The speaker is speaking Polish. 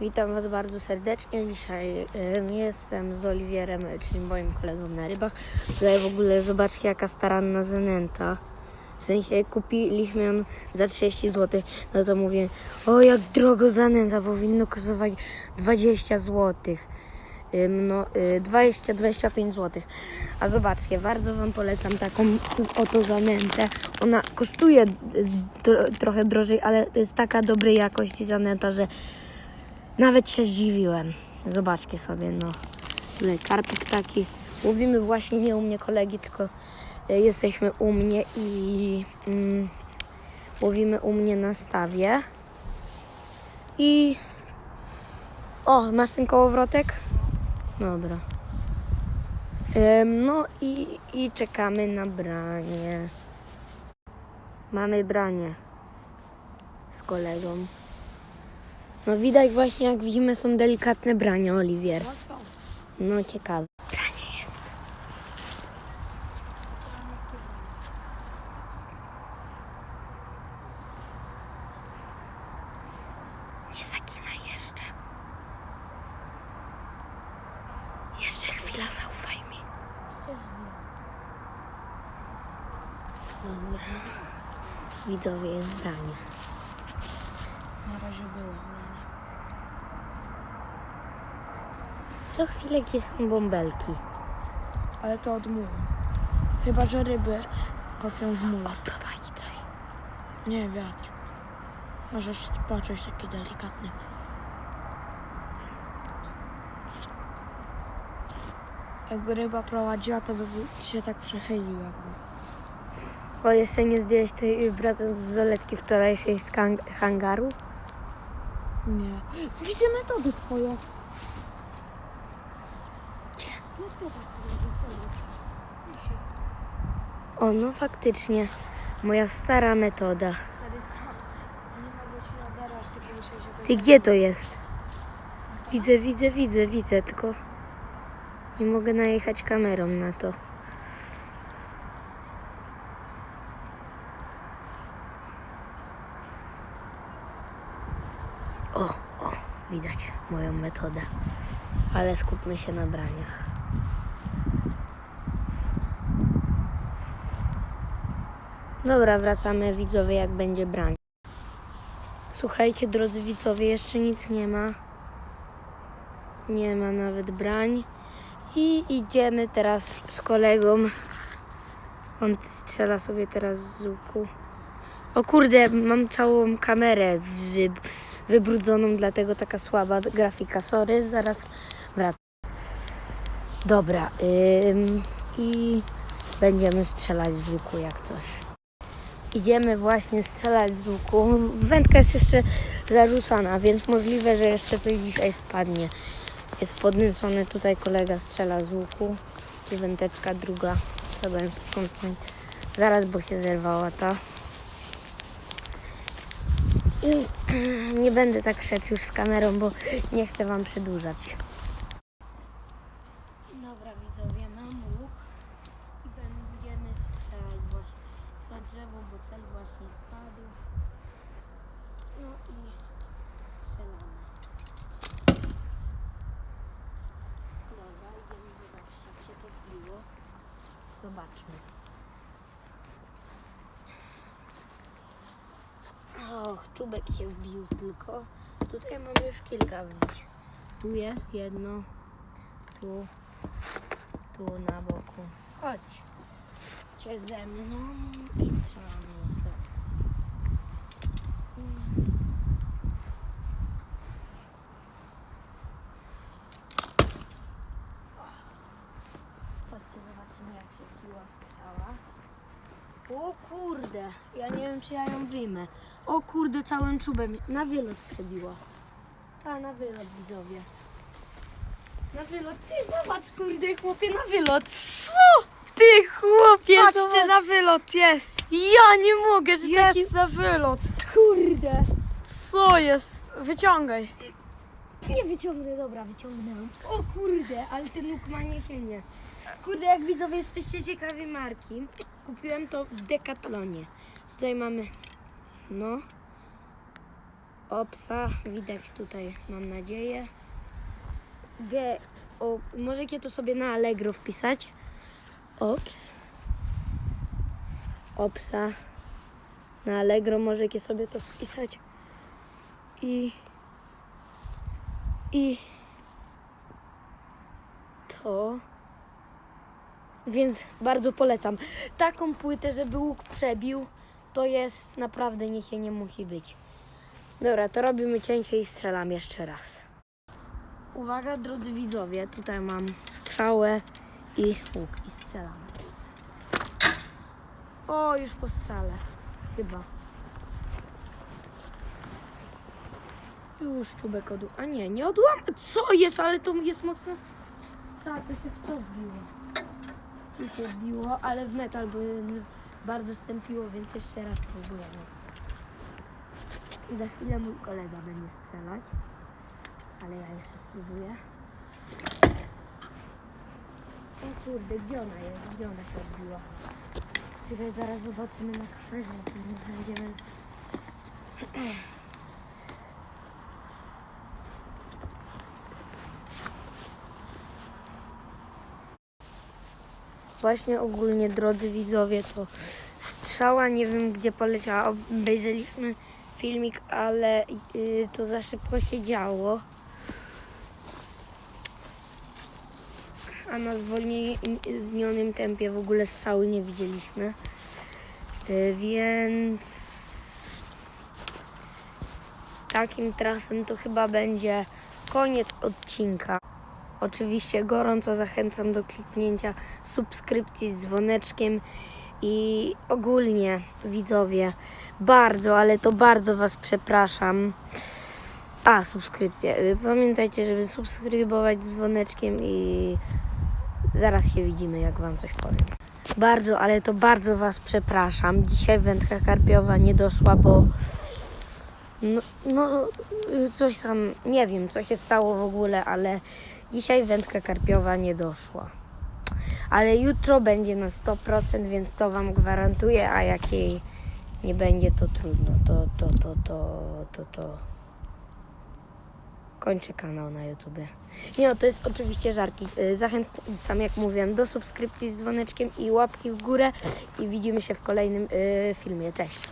Witam Was bardzo serdecznie. Dzisiaj em, jestem z Oliwierem, e, czyli moim kolegą na rybach. Tutaj w ogóle zobaczcie jaka staranna zanęta. W sensie kupiliśmy ją za 30 zł. No to mówię, o jak drogo zanęta, powinno kosztować 20 zł. Ym, No, y, 20-25 zł. A zobaczcie, bardzo Wam polecam taką oto zanętę. Ona kosztuje y, tro, trochę drożej, ale to jest taka dobrej jakości zanęta, że nawet się zdziwiłem. Zobaczcie sobie, no. Tutaj Karpik taki. Mówimy właśnie nie u mnie kolegi, tylko e, jesteśmy u mnie i mm, u mnie na stawie. I o, masz ten kołowrotek? Dobra. Em, no i, i czekamy na branie. Mamy branie z kolegą. No widać właśnie jak widzimy są delikatne brania, Oliwier. No ciekawe. Branie jest. Nie zaginaj jeszcze. Jeszcze chwila, zaufaj mi. Dobra. Widzowie jest branie. Na razie było. Co chwilę są bąbelki. Ale to od mułu. Chyba, że ryby kopią w mule. Prowadzi coś. Nie, wiatr. Możesz poczuć taki delikatny. Jakby ryba prowadziła, to by się tak przechylił jakby. O, jeszcze nie zdjęłeś tej wracając z zoletki wczorajszej z hangaru? Nie. Widzę metodę twoją. O, no faktycznie. Moja stara metoda. Ty gdzie to jest? Widzę, widzę, widzę, widzę, tylko nie mogę najechać kamerą na to. O, o, widać moją metodę. Ale skupmy się na braniach. Dobra, wracamy widzowie, jak będzie branie. Słuchajcie, drodzy widzowie, jeszcze nic nie ma. Nie ma nawet brań. I idziemy teraz z kolegą. On strzela sobie teraz z łuku. O kurde, mam całą kamerę wy, wybrudzoną, dlatego taka słaba grafika. Sorry, zaraz wracam. Dobra, ym, i będziemy strzelać z łuku jak coś. Idziemy właśnie strzelać z łuku. Wędka jest jeszcze zarzucona, więc możliwe, że jeszcze coś dzisiaj spadnie. Jest podniecony tutaj kolega strzela z łuku. I wędeczka druga. Co będzie skąpnąć. Zaraz, bo się zerwała ta. I nie będę tak szedł już z kamerą, bo nie chcę wam przedłużać. Dobra widzowie, mam łuk i będziemy strzelać właśnie w to drzewo, bo właśnie spadł. No i strzelamy. Dobra, idziemy zobaczyć jak się to wbiło. Zobaczmy. Och, czubek się wbił tylko. Tutaj mam już kilka wbić. Tu jest jedno, tu, tu na boku. Chodź. Cię ze mną i strzelamy jeszcze. Chodźcie, zobaczymy jak się wbiła strzała. O kurde, ja nie wiem czy ja ją wyjmę. O kurde, całym czubem na wylot przebiła. Ta, na wylot widzowie. Na wylot, ty zobacz kurde chłopie, na wylot. Co? Ty chłopie, Patrzcie, na wylot jest! Ja nie mogę, że taki... Jest na wylot! Kurde. Co jest? Wyciągaj. Nie wyciągnę, dobra, wyciągnęłam. O kurde, ale ten łuk ma niesienie. Kurde, jak widzowie jesteście ciekawi marki, kupiłem to w Decathlonie. Tutaj mamy, no, Opsa, widać tutaj, mam nadzieję. G, o, możecie to sobie na Allegro wpisać. Ops. Opsa. Na Allegro możecie sobie to wpisać. I i to. Więc bardzo polecam. Taką płytę, żeby łuk przebił, to jest naprawdę niech się nie musi być. Dobra, to robimy cięcie i strzelam jeszcze raz. Uwaga, drodzy widzowie, tutaj mam strzałę i łuk i strzelam. O, już po. Chyba. Już czubek odł... A nie, nie odłam... Co jest? Ale to jest mocno... Co, to się w to wbiło. Tu się wbiło, ale w metal by bardzo stępiło, więc jeszcze raz próbujemy. I za chwilę mój kolega będzie strzelać. Ale ja jeszcze spróbuję. O kurde, gdzie ona jest? Gdzie ona się odbiła? Czekaj, zaraz zobaczymy na kamerze, nie znajdziemy. Właśnie ogólnie, drodzy widzowie, to strzała, nie wiem gdzie poleciała. Obejrzeliśmy filmik, ale y, to za szybko się działo. A na zwolnionym tempie w ogóle strzały nie widzieliśmy. Y, więc takim trafem to chyba będzie koniec odcinka. Oczywiście gorąco zachęcam do kliknięcia subskrypcji z dzwoneczkiem i ogólnie widzowie, bardzo, ale to bardzo Was przepraszam. A, subskrypcje. Y, Pamiętajcie, żeby subskrybować dzwoneczkiem i zaraz się widzimy, jak Wam coś powiem. Bardzo, ale to bardzo Was przepraszam. Dzisiaj wędka karpiowa nie doszła, bo no, no coś tam, nie wiem, co się stało w ogóle, ale dzisiaj wędka karpiowa nie doszła. Ale jutro będzie na 100%, więc to Wam gwarantuję, a jak jej nie będzie, to trudno. To, to, to, to, to, to. Kończę kanał na YouTubie. Nie, no, to jest oczywiście żarki. Y, Zachęcam, jak mówiłem, do subskrypcji z dzwoneczkiem i łapki w górę. I widzimy się w kolejnym y, filmie. Cześć!